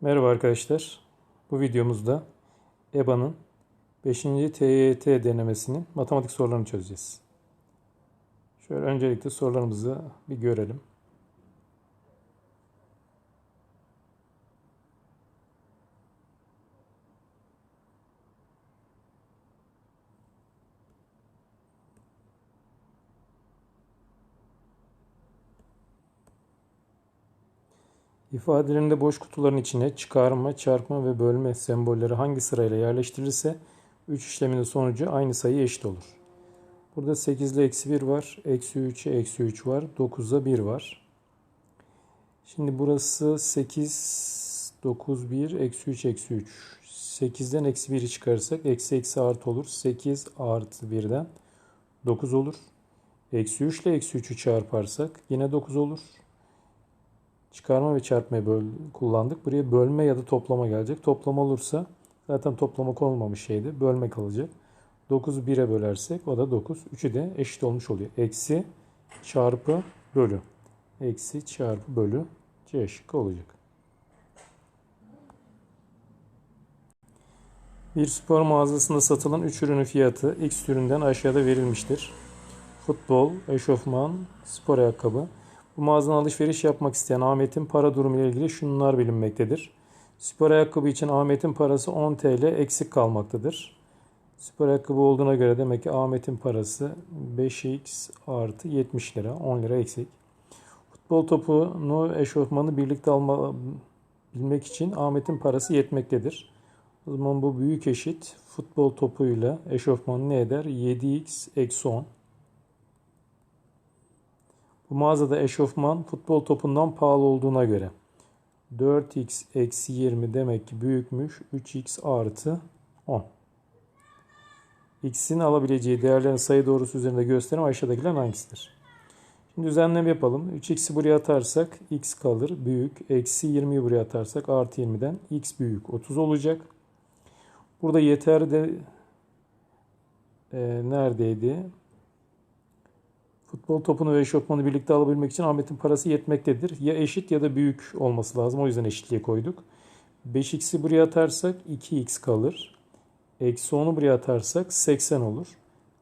Merhaba arkadaşlar. Bu videomuzda EBA'nın 5. TYT denemesinin matematik sorularını çözeceğiz. Şöyle öncelikle sorularımızı bir görelim. İfadelerinde boş kutuların içine çıkarma, çarpma ve bölme sembolleri hangi sırayla yerleştirilirse 3 işleminin sonucu aynı sayı eşit olur. Burada 8 ile eksi 1 var. Eksi 3'e eksi 3 var. 9'a 1 var. Şimdi burası 8, 9, 1, eksi 3, eksi 3. 8'den eksi 1'i çıkarırsak eksi eksi artı olur. 8 artı 1'den 9 olur. Eksi 3 ile eksi 3'ü çarparsak yine 9 olur. Çıkarma ve çarpmayı böl kullandık. Buraya bölme ya da toplama gelecek. Toplama olursa zaten toplamak olmamış şeydi. Bölme kalacak. 9'u 1'e bölersek o da 9. 3'ü de eşit olmuş oluyor. Eksi çarpı bölü. Eksi çarpı bölü C şıkkı olacak. Bir spor mağazasında satılan 3 ürünün fiyatı X üründen aşağıda verilmiştir. Futbol, eşofman, spor ayakkabı. Bu mağazadan alışveriş yapmak isteyen Ahmet'in para durumu ile ilgili şunlar bilinmektedir. Spor ayakkabı için Ahmet'in parası 10 TL eksik kalmaktadır. Spor ayakkabı olduğuna göre demek ki Ahmet'in parası 5x artı 70 lira. 10 lira eksik. Futbol topunu, eşofmanı birlikte alma, bilmek için Ahmet'in parası yetmektedir. O zaman bu büyük eşit futbol topuyla eşofmanı ne eder? 7x eksi 10. Bu mağazada eşofman futbol topundan pahalı olduğuna göre 4x eksi 20 demek ki büyükmüş. 3x artı 10. X'in alabileceği değerlerin sayı doğrusu üzerinde gösterim aşağıdakiler hangisidir? Şimdi düzenleme yapalım. 3x'i buraya atarsak x kalır. Büyük. Eksi 20'yi buraya atarsak artı 20'den x büyük. 30 olacak. Burada yeter de e, neredeydi? Futbol topunu ve eşofmanı birlikte alabilmek için Ahmet'in parası yetmektedir. Ya eşit ya da büyük olması lazım. O yüzden eşitliğe koyduk. 5x'i buraya atarsak 2x kalır. Eksi 10'u buraya atarsak 80 olur.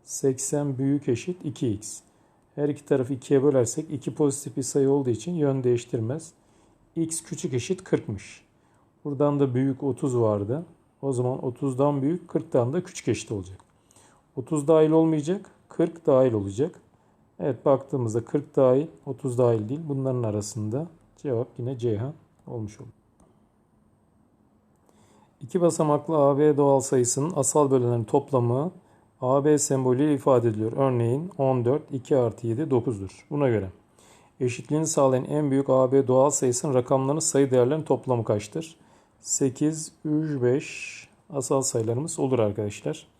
80 büyük eşit 2x. Her iki tarafı 2'ye bölersek 2 pozitif bir sayı olduğu için yön değiştirmez. x küçük eşit 40'mış. Buradan da büyük 30 vardı. O zaman 30'dan büyük 40'tan da küçük eşit olacak. 30 dahil olmayacak. 40 dahil olacak. Evet baktığımızda 40 dahil 30 dahil değil. Bunların arasında cevap yine Ceyhan olmuş olur. İki basamaklı AB doğal sayısının asal bölenlerin toplamı AB sembolüyle ifade ediliyor. Örneğin 14, 2 artı 7, 9'dur. Buna göre eşitliğini sağlayan en büyük AB doğal sayısının rakamlarının sayı değerlerinin toplamı kaçtır? 8, 3, 5 asal sayılarımız olur arkadaşlar.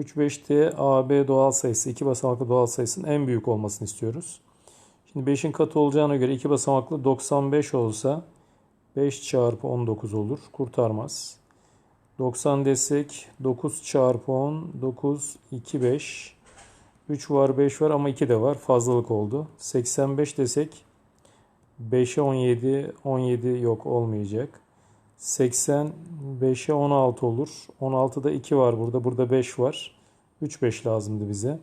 3, 5'te AB doğal sayısı, 2 basamaklı doğal sayısının en büyük olmasını istiyoruz. Şimdi 5'in katı olacağına göre 2 basamaklı 95 olsa 5 çarpı 19 olur. Kurtarmaz. 90 desek 9 çarpı 10 9 2 5 3 var 5 var ama 2 de var fazlalık oldu. 85 desek 5'e 17 17 yok olmayacak. 85'e 16 olur. 16'da 2 var burada. Burada 5 var. 3 5 lazımdı bize.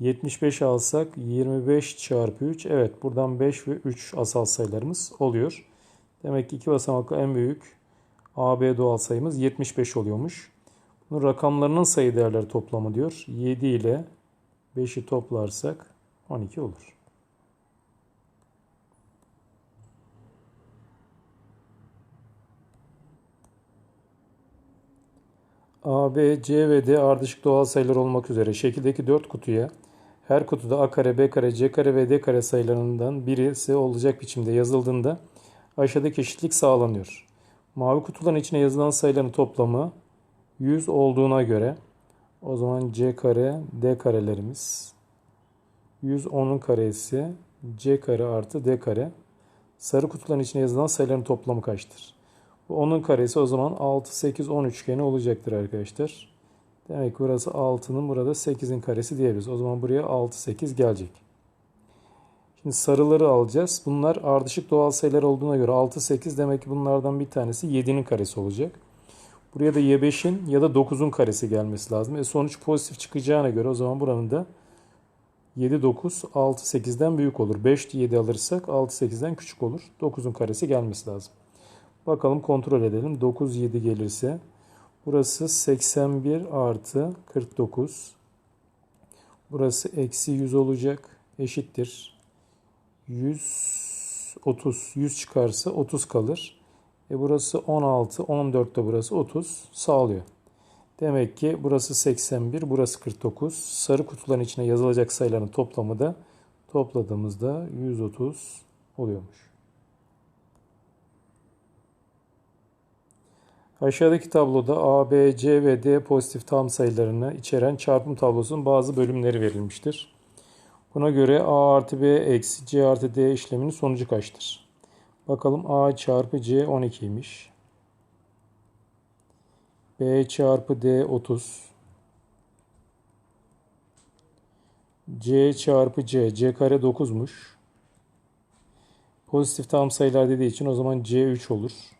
75 alsak 25 çarpı 3. Evet buradan 5 ve 3 asal sayılarımız oluyor. Demek ki iki basamaklı en büyük AB doğal sayımız 75 oluyormuş. Bunun rakamlarının sayı değerleri toplamı diyor. 7 ile 5'i toplarsak 12 olur. A, B, C ve D ardışık doğal sayılar olmak üzere şekildeki 4 kutuya her kutuda A kare, B kare, C kare ve D kare sayılarından birisi olacak biçimde yazıldığında aşağıdaki eşitlik sağlanıyor. Mavi kutuların içine yazılan sayıların toplamı 100 olduğuna göre o zaman C kare, D karelerimiz 110'un karesi C kare artı D kare. Sarı kutuların içine yazılan sayıların toplamı kaçtır? 10'un karesi o zaman 6, 8, 10 üçgeni olacaktır arkadaşlar. Demek ki burası 6'nın burada 8'in karesi diyebiliriz. O zaman buraya 6, 8 gelecek. Şimdi sarıları alacağız. Bunlar ardışık doğal sayılar olduğuna göre 6, 8 demek ki bunlardan bir tanesi 7'nin karesi olacak. Buraya da Y5'in ya da 9'un karesi gelmesi lazım. E sonuç pozitif çıkacağına göre o zaman buranın da 7, 9, 6, 8'den büyük olur. 5, 7 alırsak 6, 8'den küçük olur. 9'un karesi gelmesi lazım. Bakalım kontrol edelim. 9, 7 gelirse burası 81 artı 49. Burası eksi 100 olacak. Eşittir. 100, 30. 100 çıkarsa 30 kalır. E burası 16, 14 de burası 30 sağlıyor. Demek ki burası 81, burası 49. Sarı kutuların içine yazılacak sayıların toplamı da topladığımızda 130 oluyormuş. Aşağıdaki tabloda A, B, C ve D pozitif tam sayılarını içeren çarpım tablosunun bazı bölümleri verilmiştir. Buna göre A artı B eksi C artı D işleminin sonucu kaçtır? Bakalım A çarpı C 12'ymiş. B çarpı D 30. C çarpı C. C kare 9'muş. Pozitif tam sayılar dediği için o zaman C 3 olur.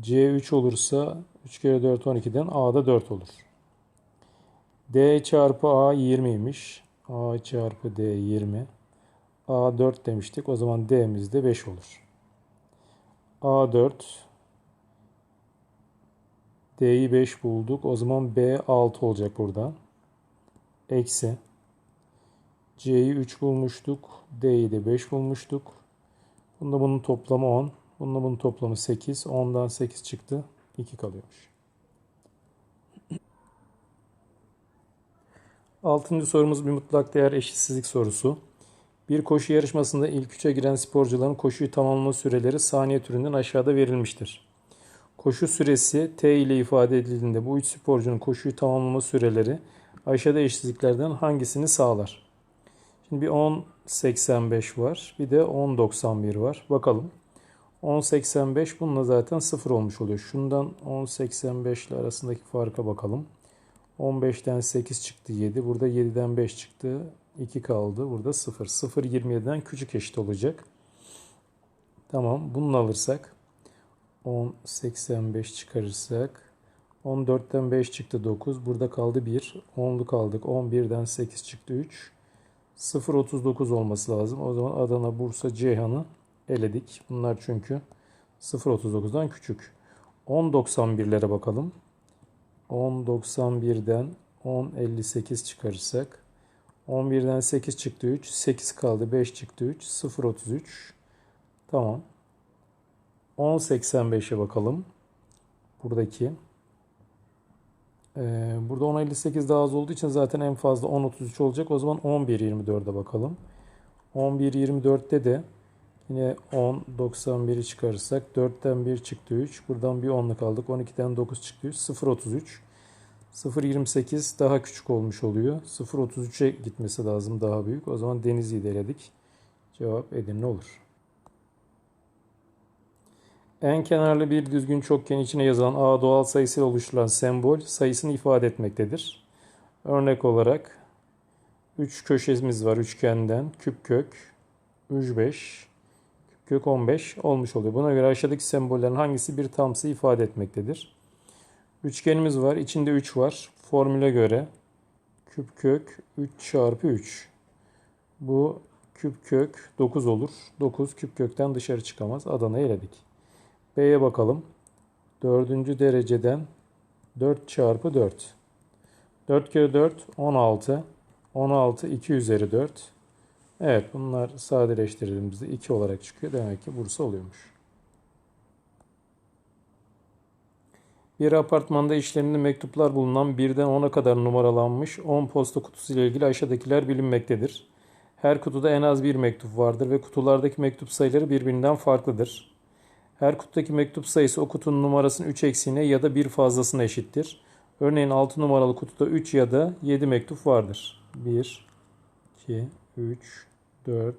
C 3 olursa 3 kere 4 12'den A da 4 olur. D çarpı A 20'ymiş. A çarpı D 20. A 4 demiştik. O zaman D'miz de 5 olur. A 4 D'yi 5 bulduk. O zaman B 6 olacak burada. Eksi. C'yi 3 bulmuştuk. D'yi de 5 bulmuştuk. Bunda bunun toplamı 10. Bunda bunun toplamı 8. 10'dan 8 çıktı. 2 kalıyormuş. Altıncı sorumuz bir mutlak değer eşitsizlik sorusu. Bir koşu yarışmasında ilk üçe giren sporcuların koşuyu tamamlama süreleri saniye türünden aşağıda verilmiştir. Koşu süresi T ile ifade edildiğinde bu üç sporcunun koşuyu tamamlama süreleri aşağıda eşitsizliklerden hangisini sağlar? Şimdi bir 10.85 var. Bir de 10.91 var. Bakalım. 10.85 bununla zaten 0 olmuş oluyor. Şundan 10.85 ile arasındaki farka bakalım. 15'ten 8 çıktı 7. Burada 7'den 5 çıktı. 2 kaldı. Burada 0. 0 27'den küçük eşit olacak. Tamam. Bunu alırsak 10.85 çıkarırsak 14'ten 5 çıktı 9. Burada kaldı 1. 10'lu kaldık. 11'den 8 çıktı 3. 0.39 olması lazım. O zaman Adana, Bursa, Ceyhan'ı eledik. Bunlar çünkü 0.39'dan küçük. 10.91'lere bakalım. 10.91'den 10.58 çıkarırsak 11'den 8 çıktı 3. 8 kaldı 5 çıktı 3. 0.33 Tamam. 10.85'e bakalım. Buradaki. Ee, burada 10.58 daha az olduğu için zaten en fazla 10.33 olacak. O zaman 11.24'e bakalım. 11.24'te de yine 10.91'i çıkarırsak 4'ten 1 çıktı 3. Buradan bir 10'luk aldık. 12'den 9 çıktı 3. 0.33. 0.28 daha küçük olmuş oluyor. 0.33'e gitmesi lazım daha büyük. O zaman Denizli'yi deledik. Cevap Edirne olur. En kenarlı bir düzgün çokgen içine yazılan A doğal sayısıyla oluşturulan sembol sayısını ifade etmektedir. Örnek olarak 3 köşemiz var üçgenden. Küp kök 3 5 küp kök 15 olmuş oluyor. Buna göre aşağıdaki sembollerin hangisi bir tam sayı ifade etmektedir? Üçgenimiz var. içinde 3 var. Formüle göre küp kök 3 çarpı 3. Bu küp kök 9 olur. 9 küp kökten dışarı çıkamaz. Adana'yı eledik. B'ye bakalım. Dördüncü dereceden 4 çarpı 4. 4 kere 4 16. 16 2 üzeri 4. Evet bunlar sadeleştirdiğimizde 2 olarak çıkıyor. Demek ki Bursa oluyormuş. Bir apartmanda işlemli mektuplar bulunan birden 10'a kadar numaralanmış 10 posta kutusu ile ilgili aşağıdakiler bilinmektedir. Her kutuda en az bir mektup vardır ve kutulardaki mektup sayıları birbirinden farklıdır. Her kutudaki mektup sayısı o kutunun numarasının 3 eksiğine ya da bir fazlasına eşittir. Örneğin 6 numaralı kutuda 3 ya da 7 mektup vardır. 1, 2, 3, 4,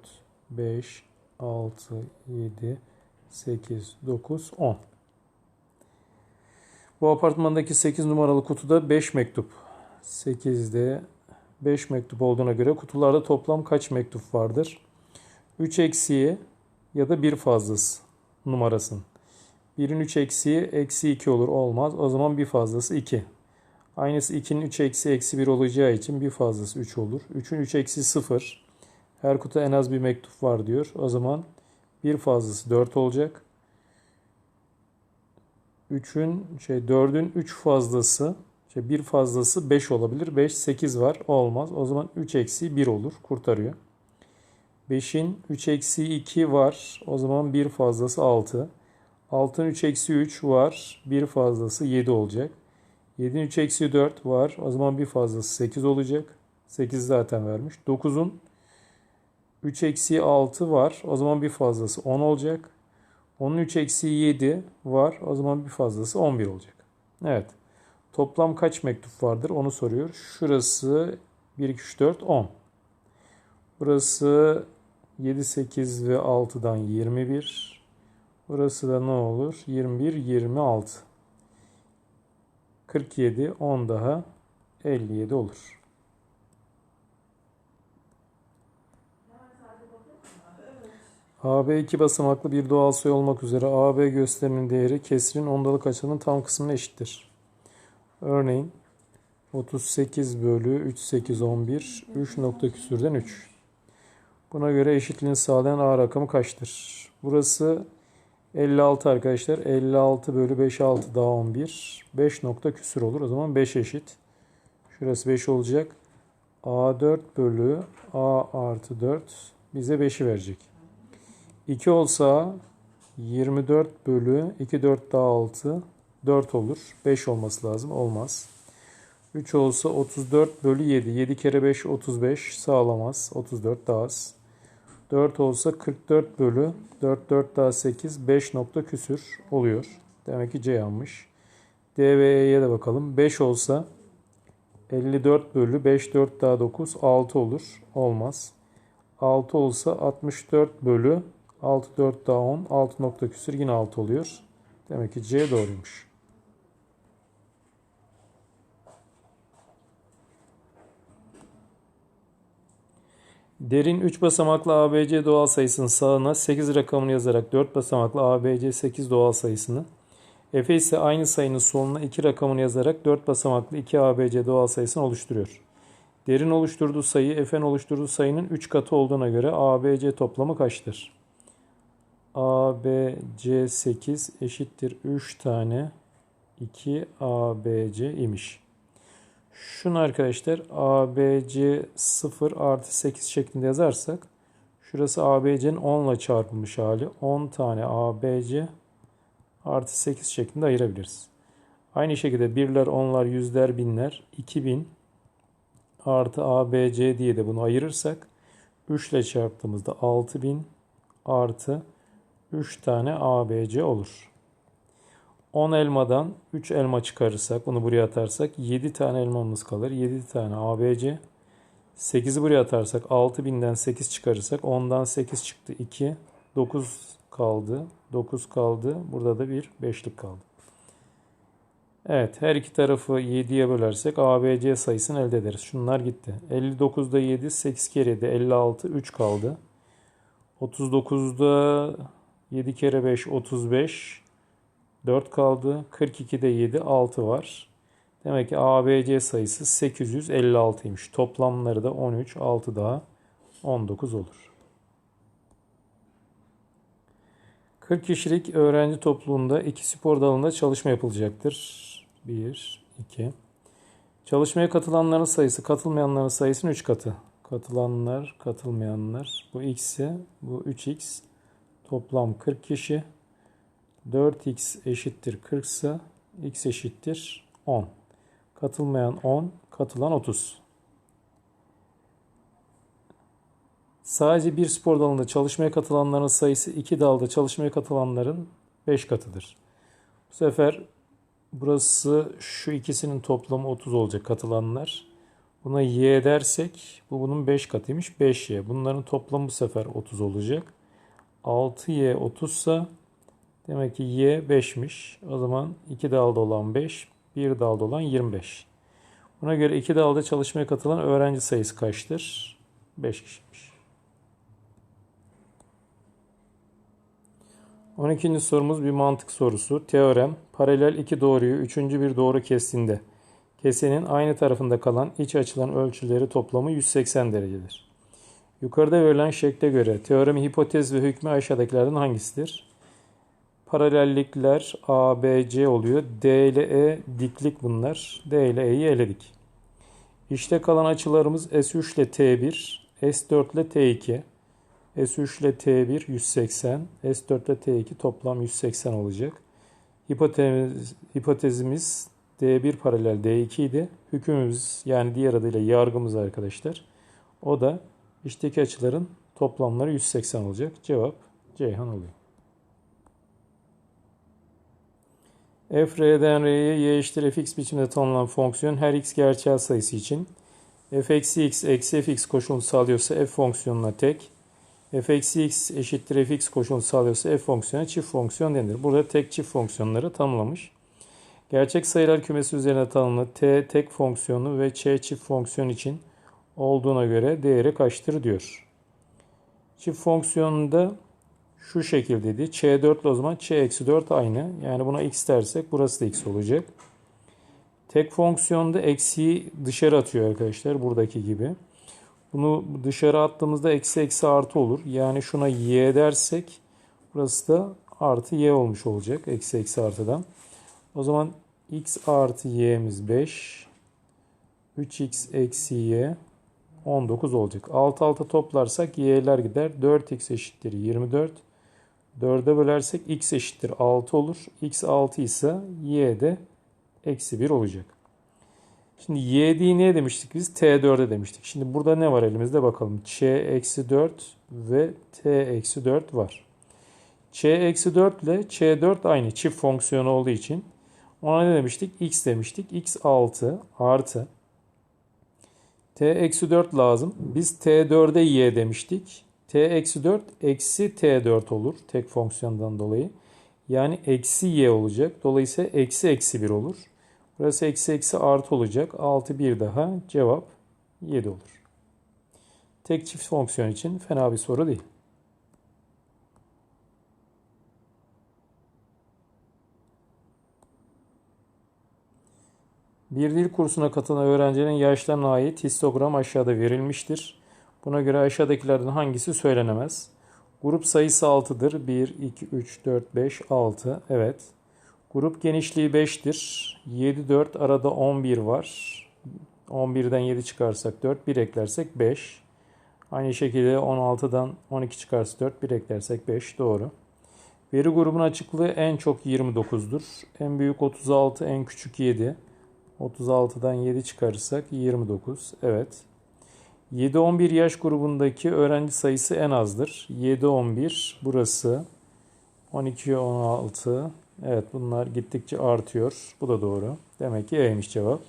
5, 6, 7, 8, 9, 10. Bu apartmandaki 8 numaralı kutuda 5 mektup. 8'de 5 mektup olduğuna göre kutularda toplam kaç mektup vardır? 3 eksiği ya da 1 fazlası numarasın. 1'in 3 eksiği eksi 2 olur olmaz. O zaman bir fazlası 2. Aynısı 2'nin 3 eksi eksi 1 olacağı için bir fazlası 3 olur. 3'ün 3 eksi 0. Her kutuda en az bir mektup var diyor. O zaman bir fazlası 4 olacak. 3'ün şey 4'ün 3 fazlası şey bir fazlası 5 olabilir. 5 8 var. Olmaz. O zaman 3 eksi 1 olur. Kurtarıyor. 5'in 3 eksi 2 var. O zaman bir fazlası 6. 6'ın 3 eksi 3 var. Bir fazlası 7 olacak. 7'nin 3 eksi 4 var. O zaman bir fazlası 8 olacak. 8 zaten vermiş. 9'un 3 eksi 6 var. O zaman bir fazlası 10 olacak. 10'un 3 eksi 7 var. O zaman bir fazlası 11 olacak. Evet. Toplam kaç mektup vardır onu soruyor. Şurası 1, 2, 3, 4, 10. Burası 7, 8 ve 6'dan 21. Burası da ne olur? 21, 26. 47, 10 daha 57 olur. AB iki basamaklı bir doğal sayı olmak üzere AB gösterinin değeri kesrin ondalık açının tam kısmına eşittir. Örneğin 38 bölü 3, 8, 11, 3 nokta küsürden 3. Buna göre eşitliğini sağlayan A rakamı kaçtır? Burası 56 arkadaşlar. 56 bölü 5, 6 daha 11. 5 nokta küsür olur. O zaman 5 eşit. Şurası 5 olacak. A4 bölü A artı 4 bize 5'i verecek. 2 olsa 24 bölü 2, 4 daha 6 4 olur. 5 olması lazım. Olmaz. 3 olsa 34 bölü 7. 7 kere 5 35 sağlamaz. 34 daha az. 4 olsa 44 bölü 4 4 daha 8 5 nokta küsür oluyor. Demek ki C yanmış. D ve E'ye de bakalım. 5 olsa 54 bölü 5 4 daha 9 6 olur. Olmaz. 6 olsa 64 bölü 6 4 daha 10 6 nokta küsür yine 6 oluyor. Demek ki C doğruymuş. Derin 3 basamaklı ABC doğal sayısının sağına 8 rakamını yazarak 4 basamaklı ABC 8 doğal sayısını, Efe ise aynı sayının soluna 2 rakamını yazarak 4 basamaklı 2 ABC doğal sayısını oluşturuyor. Derin oluşturduğu sayı Efe'nin oluşturduğu sayının 3 katı olduğuna göre ABC toplamı kaçtır? ABC 8 eşittir 3 tane 2 ABC imiş. Şunu arkadaşlar ABC 0 artı 8 şeklinde yazarsak şurası ABC'nin 10 ile çarpılmış hali. 10 tane ABC artı 8 şeklinde ayırabiliriz. Aynı şekilde birler, onlar, yüzler, binler 2000 artı ABC diye de bunu ayırırsak 3 ile çarptığımızda 6000 artı 3 tane ABC olur. 10 elmadan 3 elma çıkarırsak, bunu buraya atarsak 7 tane elmamız kalır. 7 tane ABC. 8'i buraya atarsak 6000'den 8 çıkarırsak 10'dan 8 çıktı 2. 9 kaldı. 9 kaldı. Burada da bir 5'lik kaldı. Evet her iki tarafı 7'ye bölersek ABC sayısını elde ederiz. Şunlar gitti. 59'da 7, 8 kere de 56, 3 kaldı. 39'da 7 kere 5, 35. 4 kaldı. 42'de 7, 6 var. Demek ki ABC sayısı 856'ymış. Toplamları da 13, 6 daha 19 olur. 40 kişilik öğrenci topluluğunda iki spor dalında çalışma yapılacaktır. 1, 2. Çalışmaya katılanların sayısı katılmayanların sayısının 3 katı. Katılanlar, katılmayanlar. Bu x'e, bu 3x. Toplam 40 kişi. 4x eşittir 40 ise x eşittir 10. Katılmayan 10, katılan 30. Sadece bir spor dalında çalışmaya katılanların sayısı iki dalda çalışmaya katılanların 5 katıdır. Bu sefer burası şu ikisinin toplamı 30 olacak katılanlar. Buna y dersek bu bunun 5 katıymış 5y. Bunların toplamı bu sefer 30 olacak. 6y 30 ise Demek ki y 5'miş. O zaman 2 dalda olan 5, 1 dalda olan 25. Buna göre 2 dalda çalışmaya katılan öğrenci sayısı kaçtır? 5 kişiymiş. 12. sorumuz bir mantık sorusu. Teorem, paralel iki doğruyu üçüncü bir doğru kestiğinde kesenin aynı tarafında kalan iç açılan ölçüleri toplamı 180 derecedir. Yukarıda verilen şekle göre teoremin hipotez ve hükmü aşağıdakilerden hangisidir? Paralellikler A, B, C oluyor. D ile E diklik bunlar. D ile E'yi eledik. İşte kalan açılarımız S3 ile T1, S4 ile T2. S3 ile T1 180, S4 ile T2 toplam 180 olacak. Hipotez, hipotezimiz D1 paralel D2 idi. Hükümümüz yani diğer adıyla yargımız arkadaşlar. O da içteki açıların toplamları 180 olacak. Cevap Ceyhan oluyor. f r'den r'ye y eşittir fx biçimde tanımlanan fonksiyon her x gerçel sayısı için f eksi x eksi fx koşulunu sağlıyorsa f fonksiyonuna tek, f eksi x eşittir fx koşulunu sağlıyorsa f fonksiyona çift fonksiyon denir. Burada tek çift fonksiyonları tanımlamış. Gerçek sayılar kümesi üzerine tanımlı t tek fonksiyonu ve ç çift fonksiyon için olduğuna göre değeri kaçtır diyor. Çift fonksiyonunda şu şekildeydi. ç4 ile o zaman ç eksi 4 aynı. Yani buna x dersek burası da x olacak. Tek fonksiyonda eksiyi dışarı atıyor arkadaşlar. Buradaki gibi. Bunu dışarı attığımızda eksi eksi artı olur. Yani şuna y dersek burası da artı y olmuş olacak. Eksi eksi artıdan. O zaman x artı y'miz 5. 3x eksi y 19 olacak. Alt alta toplarsak y'ler gider. 4x eşittir 24. 4'e bölersek x eşittir 6 olur. x 6 ise y de eksi 1 olacak. Şimdi y ne demiştik biz? t4'e demiştik. Şimdi burada ne var elimizde bakalım. ç eksi 4 ve t eksi 4 var. ç eksi 4 ile ç4 aynı çift fonksiyonu olduğu için ona ne demiştik? x demiştik. x 6 artı t eksi 4 lazım. Biz t4'e y demiştik. t eksi 4 eksi t4 olur tek fonksiyondan dolayı. Yani eksi y olacak. Dolayısıyla eksi eksi 1 olur. Burası eksi eksi artı olacak. 6 bir daha cevap 7 olur. Tek çift fonksiyon için fena bir soru değil. Bir dil kursuna katılan öğrencinin yaşlarına ait histogram aşağıda verilmiştir. Buna göre aşağıdakilerden hangisi söylenemez? Grup sayısı 6'dır. 1, 2, 3, 4, 5, 6. Evet. Grup genişliği 5'tir. 7, 4 arada 11 var. 11'den 7 çıkarsak 4, 1 eklersek 5. Aynı şekilde 16'dan 12 çıkarsa 4, 1 eklersek 5. Doğru. Veri grubunun açıklığı en çok 29'dur. En büyük 36, en küçük 7. 36'dan 7 çıkarırsak 29. Evet. 7-11 yaş grubundaki öğrenci sayısı en azdır. 7-11 burası. 12-16. Evet bunlar gittikçe artıyor. Bu da doğru. Demek ki E'ymiş cevap.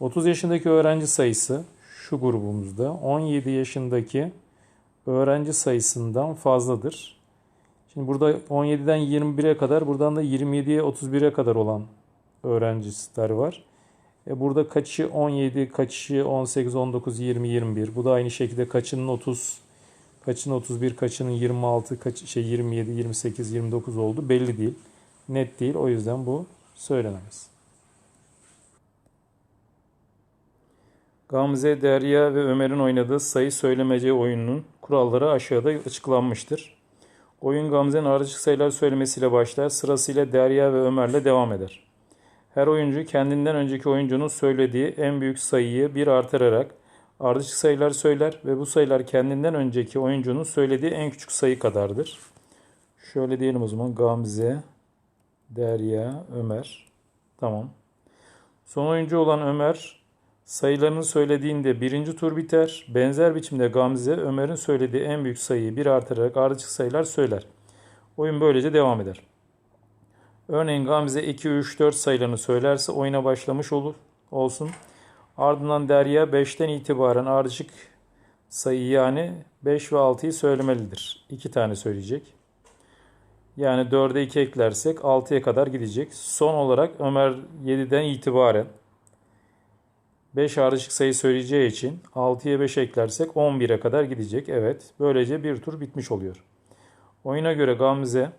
30 yaşındaki öğrenci sayısı şu grubumuzda 17 yaşındaki öğrenci sayısından fazladır. Şimdi burada 17'den 21'e kadar buradan da 27'ye 31'e kadar olan öğrenciler var. E burada kaçı 17, kaçı 18, 19, 20, 21. Bu da aynı şekilde kaçının 30, kaçının 31, kaçının 26, kaç, şey 27, 28, 29 oldu. Belli değil. Net değil. O yüzden bu söylenemez. Gamze, Derya ve Ömer'in oynadığı sayı söylemece oyununun kuralları aşağıda açıklanmıştır. Oyun Gamze'nin ardışık sayılar söylemesiyle başlar. Sırasıyla Derya ve Ömer'le devam eder. Her oyuncu kendinden önceki oyuncunun söylediği en büyük sayıyı bir artırarak ardışık sayılar söyler ve bu sayılar kendinden önceki oyuncunun söylediği en küçük sayı kadardır. Şöyle diyelim o zaman Gamze, Derya, Ömer. Tamam. Son oyuncu olan Ömer sayılarını söylediğinde birinci tur biter. Benzer biçimde Gamze Ömer'in söylediği en büyük sayıyı bir artırarak ardışık sayılar söyler. Oyun böylece devam eder. Örneğin Gamze 2, 3, 4 sayılarını söylerse oyuna başlamış olur olsun. Ardından Derya 5'ten itibaren ardışık sayı yani 5 ve 6'yı söylemelidir. 2 tane söyleyecek. Yani 4'e 2 eklersek 6'ya kadar gidecek. Son olarak Ömer 7'den itibaren 5 ardışık sayı söyleyeceği için 6'ya 5 eklersek 11'e kadar gidecek. Evet böylece bir tur bitmiş oluyor. Oyuna göre Gamze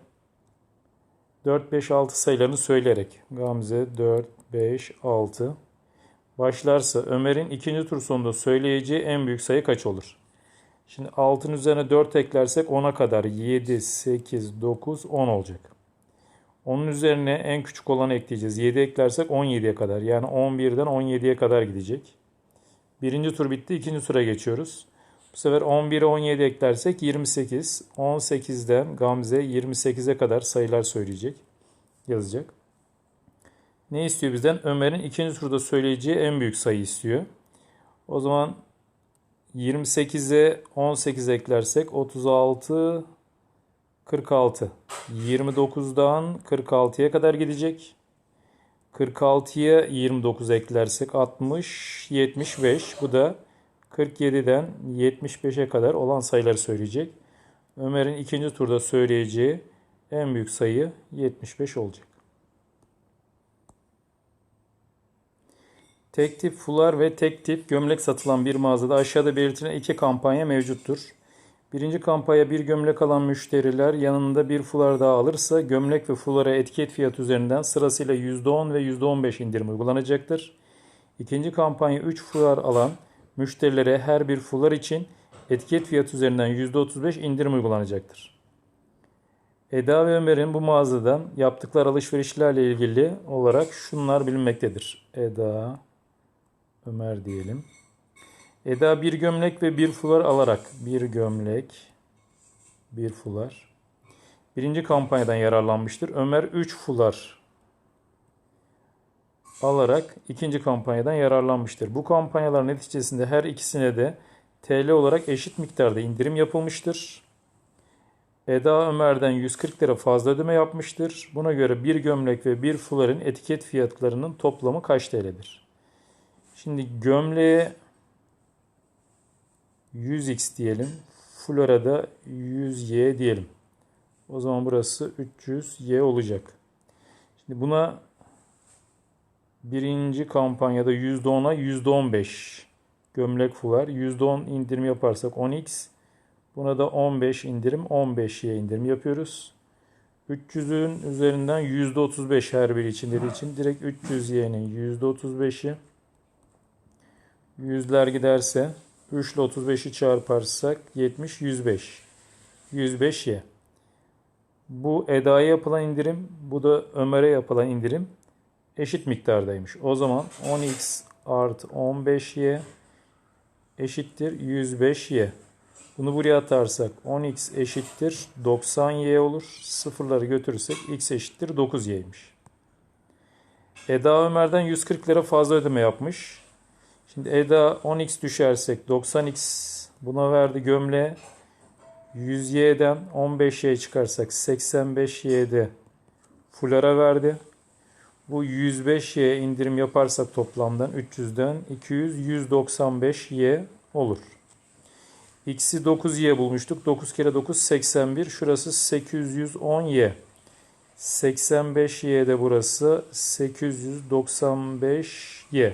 4, 5, 6 sayılarını söyleyerek Gamze 4, 5, 6 başlarsa Ömer'in ikinci tur sonunda söyleyeceği en büyük sayı kaç olur? Şimdi 6'ın üzerine 4 eklersek 10'a kadar 7, 8, 9, 10 olacak. Onun üzerine en küçük olanı ekleyeceğiz. 7 eklersek 17'ye kadar. Yani 11'den 17'ye kadar gidecek. Birinci tur bitti. ikinci tura geçiyoruz. Bu sefer 11'e 17 eklersek 28. 18'den Gamze 28'e kadar sayılar söyleyecek. Yazacak. Ne istiyor bizden? Ömer'in ikinci turda söyleyeceği en büyük sayı istiyor. O zaman 28'e 18 eklersek 36 46. 29'dan 46'ya kadar gidecek. 46'ya 29 eklersek 60 75. Bu da 47'den 75'e kadar olan sayıları söyleyecek. Ömer'in ikinci turda söyleyeceği en büyük sayı 75 olacak. Tek tip fular ve tek tip gömlek satılan bir mağazada aşağıda belirtilen iki kampanya mevcuttur. Birinci kampanya bir gömlek alan müşteriler yanında bir fular daha alırsa gömlek ve fulara etiket fiyatı üzerinden sırasıyla %10 ve %15 indirim uygulanacaktır. İkinci kampanya 3 fular alan müşterilere her bir fular için etiket fiyatı üzerinden %35 indirim uygulanacaktır. Eda ve Ömer'in bu mağazadan yaptıkları alışverişlerle ilgili olarak şunlar bilinmektedir. Eda, Ömer diyelim. Eda bir gömlek ve bir fular alarak bir gömlek, bir fular. Birinci kampanyadan yararlanmıştır. Ömer 3 fular alarak ikinci kampanyadan yararlanmıştır. Bu kampanyalar neticesinde her ikisine de TL olarak eşit miktarda indirim yapılmıştır. Eda Ömer'den 140 lira fazla ödeme yapmıştır. Buna göre bir gömlek ve bir fuların etiket fiyatlarının toplamı kaç TL'dir? Şimdi gömleğe 100x diyelim. Flora da 100y diyelim. O zaman burası 300y olacak. Şimdi buna birinci kampanyada %10'a %15 gömlek fular. %10 indirim yaparsak 10x. Buna da 15 indirim 15y indirim yapıyoruz. 300'ün üzerinden %35 her biri için dediği için direkt 300y'nin %35'i yüzler giderse 3 ile 35'i çarparsak 70, 105. 105y. Bu Eda'ya yapılan indirim, bu da Ömer'e yapılan indirim eşit miktardaymış. O zaman 10x artı 15y eşittir 105y. Bunu buraya atarsak 10x eşittir 90y olur. Sıfırları götürürsek x eşittir 9y'ymiş. Eda Ömer'den 140 lira fazla ödeme yapmış. Şimdi Eda 10x düşersek 90x buna verdi gömle. 100y'den 15y çıkarsak 85y'de fulara verdi. Bu 105y indirim yaparsak toplamdan 300'den 200 195y olur. X'i 9y bulmuştuk. 9 kere 9 81. Şurası 810y. 85y de burası 895y.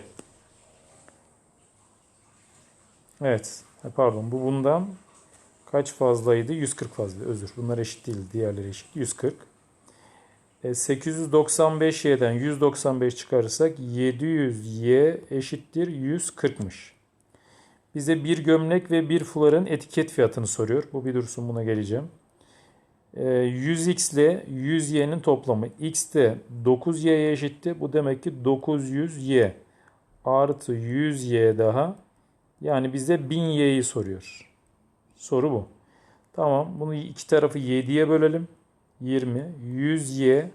Evet. Pardon. Bu bundan kaç fazlaydı? 140 fazla. Özür. Bunlar eşit değil. Diğerleri eşit. 140. E, 895y'den 195 çıkarırsak 700y eşittir 140'mış. Bize bir gömlek ve bir fuların etiket fiyatını soruyor. Bu bir dursun buna geleceğim. E, 100x ile 100y'nin toplamı. x de 9y'ye eşitti. Bu demek ki 900y artı 100y daha yani bize 1000y'yi soruyor. Soru bu. Tamam bunu iki tarafı 7'ye bölelim. 20. 100y